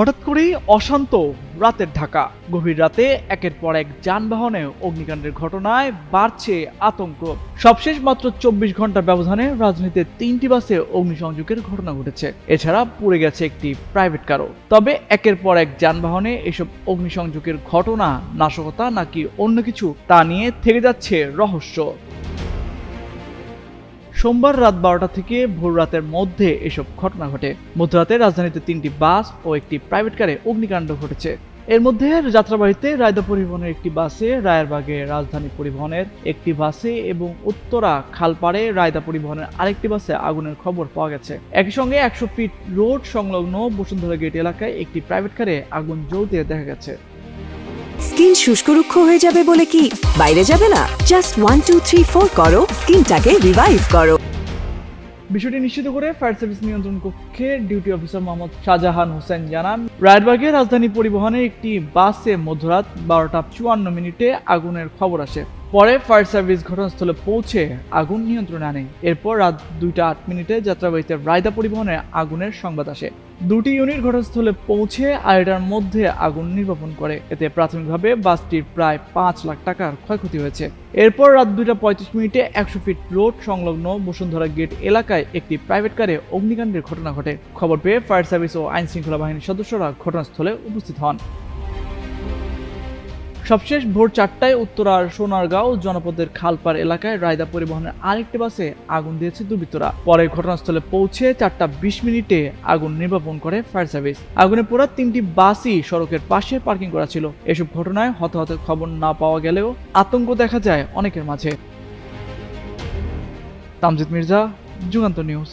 হঠাৎ করেই অশান্ত রাতের ঢাকা। গভীর রাতে একের পর এক যানবাহনে অগ্নিকাণ্ডের ঘটনায় বাড়ছে আতঙ্ক। সবশেষ মাত্র চব্বিশ ঘণ্টা ব্যবধানে রাজধানীতে তিনটি বাসে অগ্নিসংযোগের ঘটনা ঘটেছে। এছাড়া পুড়ে গেছে একটি প্রাইভেট কারও। তবে একের পর এক যানবাহনে এসব অগ্নিসংযোগের ঘটনা, নাশকতা নাকি অন্য কিছু তা নিয়ে থেকে যাচ্ছে রহস্য। সোমবার রাত বারোটা থেকে ভোর রাতের মধ্যে এসব ঘটনা ঘটে। মধ্যরাতে রাজধানীতে তিনটি বাস ও একটি প্রাইভেট কারে অগ্নিকাণ্ড ঘটেছে। এর মধ্যে যাত্রাবাড়িতে রায়দা পরিবহনের একটি বাসে রায়েরবাগে রাজধানী পরিবহনের একটি বাসে এবং উত্তরা খালপাড়ে রায়দা পরিবহনের আরেকটি বাসে আগুনের খবর পাওয়া গেছে। একই সঙ্গে একশো ফিট রোড সংলগ্ন বসুন্ধরা গেট এলাকায় একটি প্রাইভেট কারে আগুন জ্বলতে দেখা গেছে। স্কিন শুষ্ক রুক্ষ হয়ে যাবে বলে কি? বাইরে যাবে না। Just one two three four করো। স্কিনটাকে রিভাইভ করো। বিষয়টি নিশ্চিত করে ফায়ার সার্ভিস নিয়ন্ত্রণ কক্ষের ডিউটি অফিসার মোহাম্মদ শাহজাহান হোসেন জানান রায়বাগে রাজধানী পরিবহনে একটি বাসে মধ্যরাত বারোটা চুয়ান্ন মিনিটে আগুনের খবর আসে। পরে ফায়ার সার্ভিস ঘটনাস্থলে পৌঁছে আগুন নিয়ন্ত্রণে আনে। এরপর রাত দুইটা আট মিনিটে যাত্রাবাড়িতে রায়দা পরিবহনে আগুনের সংবাদ আসে। দুটি ইউনিট ঘটনাস্থলে পৌঁছে আড়াইটার মধ্যে আগুন নির্বাপন করে। এতে প্রাথমিকভাবে বাসটির প্রায় পাঁচ লাখ টাকার ক্ষয়ক্ষতি হয়েছে। এরপর রাত দুইটা পঁয়ত্রিশ মিনিটে একশো ফিট রোড সংলগ্ন বসুন্ধরা গেট এলাকায় একটি প্রাইভেট কারে অগ্নিকাণ্ডের ঘটনা ঘটে। খবর পেয়ে ফায়ার সার্ভিস ও আইন শৃঙ্খলা বাহিনীর সদস্যরা ঘটনাস্থলে উপস্থিত হন। সবশেষ ভোর চারটায় উত্তরার সোনারগাঁও জনপদের খালপাড় এলাকায় রায়দা পরিবহনের আরেকটি বাসে আগুন দিয়েছে দুর্বৃত্তরা। পরে ঘটনাস্থলে পৌঁছে চারটা বিশ মিনিটে আগুন নির্বাপন করে ফায়ার সার্ভিস। আগুনে পোড়া তিনটি বাসই সড়কের পাশে পার্কিং করা ছিল। এসব ঘটনায় হতাহতের খবর না পাওয়া গেলেও আতঙ্ক দেখা যায় অনেকের মাঝে। তামজিদ মির্জা, যুগান্ত নিউজ।